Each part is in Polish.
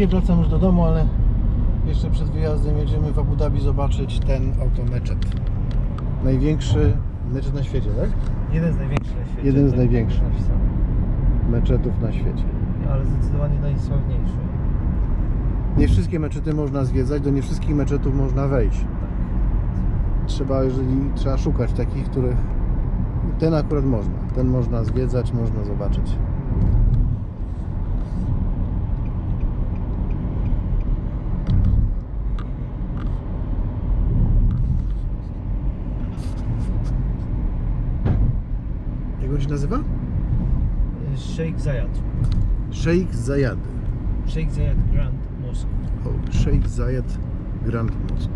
Dzisiaj wracam już do domu, ale jeszcze przed wyjazdem jedziemy w Abu Dhabi zobaczyć ten oto meczet. Największy meczet na świecie, tak? Jeden z największych na świecie. Jeden z tak największych. napisał. Meczetów na świecie. Ale zdecydowanie najsławniejszy. Nie wszystkie meczety można zwiedzać, do nie wszystkich meczetów można wejść. Tak. Trzeba, jeżeli trzeba szukać takich, których ten akurat można. Ten można zwiedzać, można zobaczyć. Nazywa? Sheikh Zayed. Sheikh Zayed. Sheikh Zayed Grand Mosque. O, Sheikh Zayed Grand Mosque.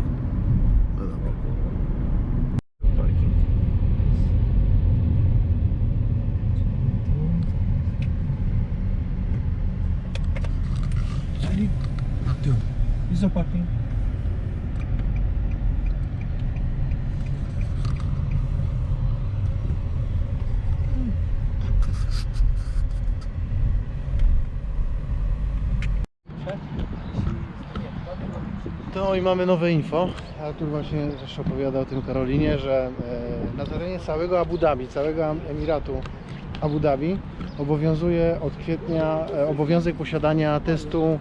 No dobra. Parking. Czyli tu. Jest za parking. To i mamy nowe info. Artur właśnie też opowiada o tym Karolinie, że e, na terenie całego Abu Dhabi, całego Emiratu Abu Dhabi obowiązuje od kwietnia e, obowiązek posiadania testu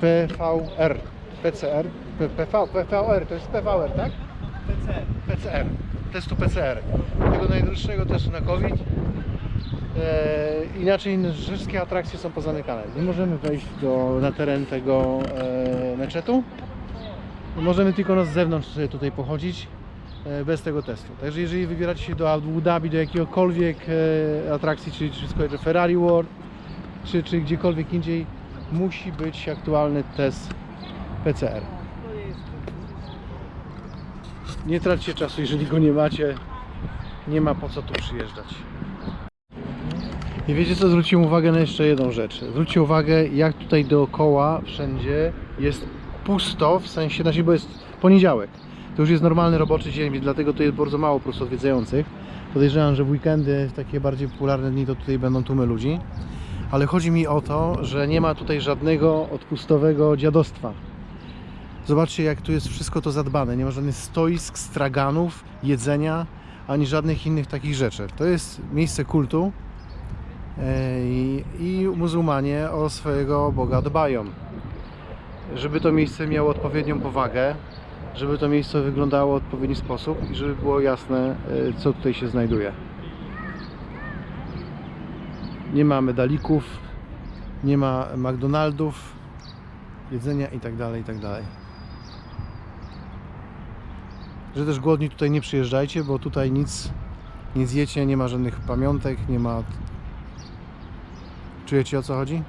PVR, PCR, PV, PVR, to jest PVR, tak? PCR. PCR, testu PCR, tego najdroższego testu na COVID. E, inaczej wszystkie atrakcje są pozamykane. Nie możemy wejść do, na teren tego e, meczetu. Możemy tylko na zewnątrz tutaj pochodzić e, bez tego testu. Także jeżeli wybieracie się do Abu Dhabi, do jakiegokolwiek e, atrakcji, czy, czy skojarzy Ferrari World, czy, czy gdziekolwiek indziej, musi być aktualny test PCR. Nie traćcie czasu, jeżeli go nie macie. Nie ma po co tu przyjeżdżać. I wiecie co, zwróciłem uwagę na jeszcze jedną rzecz. Zwróćcie uwagę, jak tutaj dookoła wszędzie jest pusto, w sensie, znaczy, bo jest poniedziałek. To już jest normalny roboczy dzień, więc dlatego tu jest bardzo mało po prostu odwiedzających. Podejrzewam, że w weekendy, w takie bardziej popularne dni, to tutaj będą tłumy ludzi. Ale chodzi mi o to, że nie ma tutaj żadnego odpustowego dziadostwa. Zobaczcie, jak tu jest wszystko to zadbane. Nie ma żadnych stoisk, straganów, jedzenia, ani żadnych innych takich rzeczy. To jest miejsce kultu e, i, i muzułmanie o swojego Boga dbają. Żeby to miejsce miało odpowiednią powagę, żeby to miejsce wyglądało w odpowiedni sposób i żeby było jasne, e, co tutaj się znajduje. Nie ma medalików, nie ma McDonaldów, jedzenia i tak dalej, i tak. Że też głodni tutaj nie przyjeżdżajcie, bo tutaj nic nie zjecie, nie ma żadnych pamiątek, nie ma... Czujecie o co chodzi?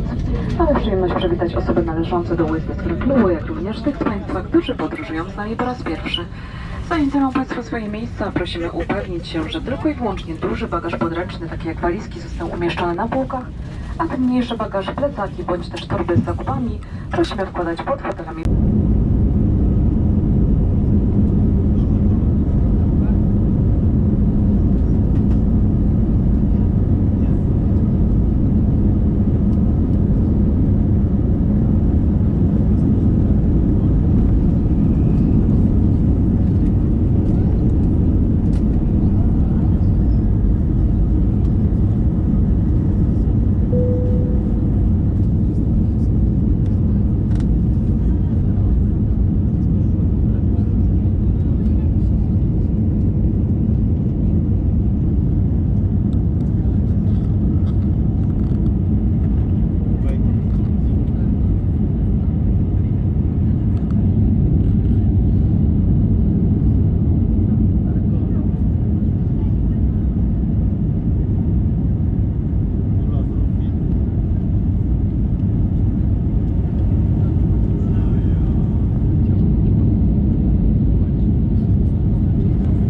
Katowic. Mamy przyjemność przywitać osoby należące do Westminster Klubu, jak również tych z Państwa, którzy podróżują z nami po raz pierwszy. Zanim Państwo swoje miejsca, prosimy upewnić się, że tylko i wyłącznie duży bagaż podręczny, taki jak walizki, został umieszczony na półkach, a te mniejsze bagaże, plecaki bądź też torby z zakupami prosimy wkładać pod fotelami.